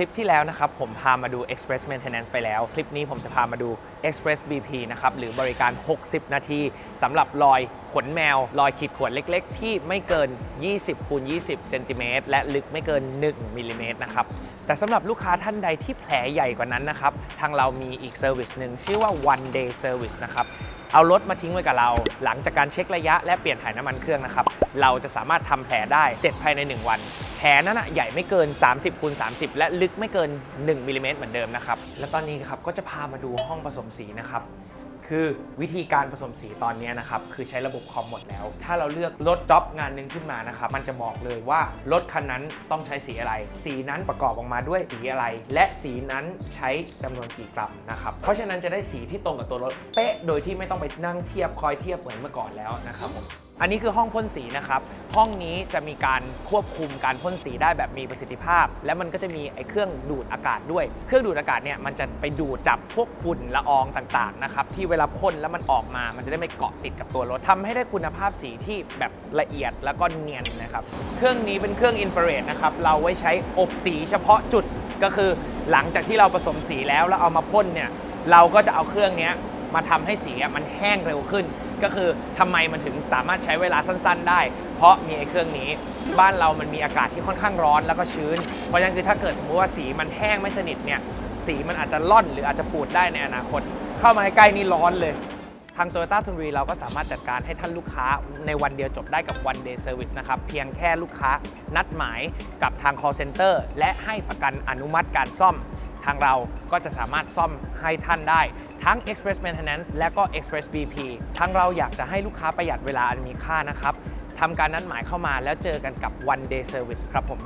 ลิปที่แล้วนะครับผมพามาดู Express Maintenance ไปแล้ว คลิปนี้ผมจะพามาดู Express BP นะครับหรือบริการ 60 นาทีสำหรับรอยขนแมว รอยขีดข่วนเล็กๆ ที่ไม่เกิน 20คูณ20เซนติเมตรและลึกไม่เกิน 1มิลลิเมตรนะครับแต่สำหรับลูกค้าท่านใดที่แผลใหญ่กว่านั้นนะครับทางเรามีอีกเซอร์วิสหนึ่งชื่อว่า one day service นะครับเอารถมาทิ้งไว้กับเรา หลังจากการเช็คระยะและเปลี่ยนถ่ายน้ำมันเครื่องนะครับเราจะสามารถทำแผลได้เสร็จภายใน 1 วัน แผลนั้นอะใหญ่ไม่เกิน 30คูณ30 และลึกไม่เกิน 1มิลลิเมตรเหมือนเดิมนะครับ และตอนนี้ครับก็จะพามาดูห้องผสมสีนะครับ คือวิธีการผสมสีตอนนี้นะครับ คือใช้ระบบคอมหมดแล้ว ถ้าเราเลือกรถจ็อบงานหนึ่งขึ้นมานะครับ มันจะบอกเลยว่ารถคันนั้นต้องใช้สีอะไร สีนั้นประกอบออกมาด้วยสีอะไร และสีนั้นใช้จำนวนกี่กรัมนะครับ เพราะฉะนั้นจะได้สีที่ตรงกับตัวรถเป๊ะ โดยที่ไม่ต้องไปนั่งเทียบคอยเทียบเหมือนเมื่อก่อนแล้วนะครับผมอันนี้คือห้องพ่นสีนะครับ ห้องนี้จะมีการควบคุมการพ่นสีได้แบบมีประสิทธิภาพ และมันก็จะมีไอ้เครื่องดูดอากาศด้วย เครื่องดูดอากาศเนี่ยมันจะไปดูดจับพวกฝุ่นละอองต่างๆนะครับที่เวลาพ่นแล้วมันออกมา มันจะได้ไม่เกาะติดกับตัวรถทำให้ได้คุณภาพสีที่แบบละเอียดแล้วก็เนียนนะครับ เครื่องนี้เป็นเครื่องอินฟราเรดนะครับ เราไว้ใช้อบสีเฉพาะจุดก็คือหลังจากที่เราผสมสีแล้วแล้วเอามาพ่นเนี่ย เราก็จะเอาเครื่องนี้มาทำให้สีมันแห้งเร็วขึ้น ก็คือทำไมมันถึงสามารถใช้เวลาสั้น ๆ ได้ เพราะมีไอ้เครื่องนี้ บ้านเรามันมีอากาศที่ค่อนข้างร้อนแล้วก็ชื้น เพราะฉะนั้นคือถ้าเกิดสมมติว่าสีมันแห้งไม่สนิทเนี่ยสีมันอาจจะล่อนหรืออาจจะปูดได้ในอนาคต เข้ามาใกล้นี่ร้อนเลย ทาง Toyota t u n r i เราก็สามารถจัดการให้ท่านลูกค้าในวันเดียวจบได้กับ one day service นะครับ เพียงแค่ลูกค้านัดหมายกับทาง call center และให้ประกันอนุมัติการซ่อม ทางเราก็จะสามารถซ่อมให้ท่านได้ ทั้ง Express Maintenance และก็ Express BP ทางเราอยากจะให้ลูกค้าประหยัดเวลาอันมีค่านะครับทำการนัดหมายเข้ามาแล้วเจอกันกับ one day service ครับผม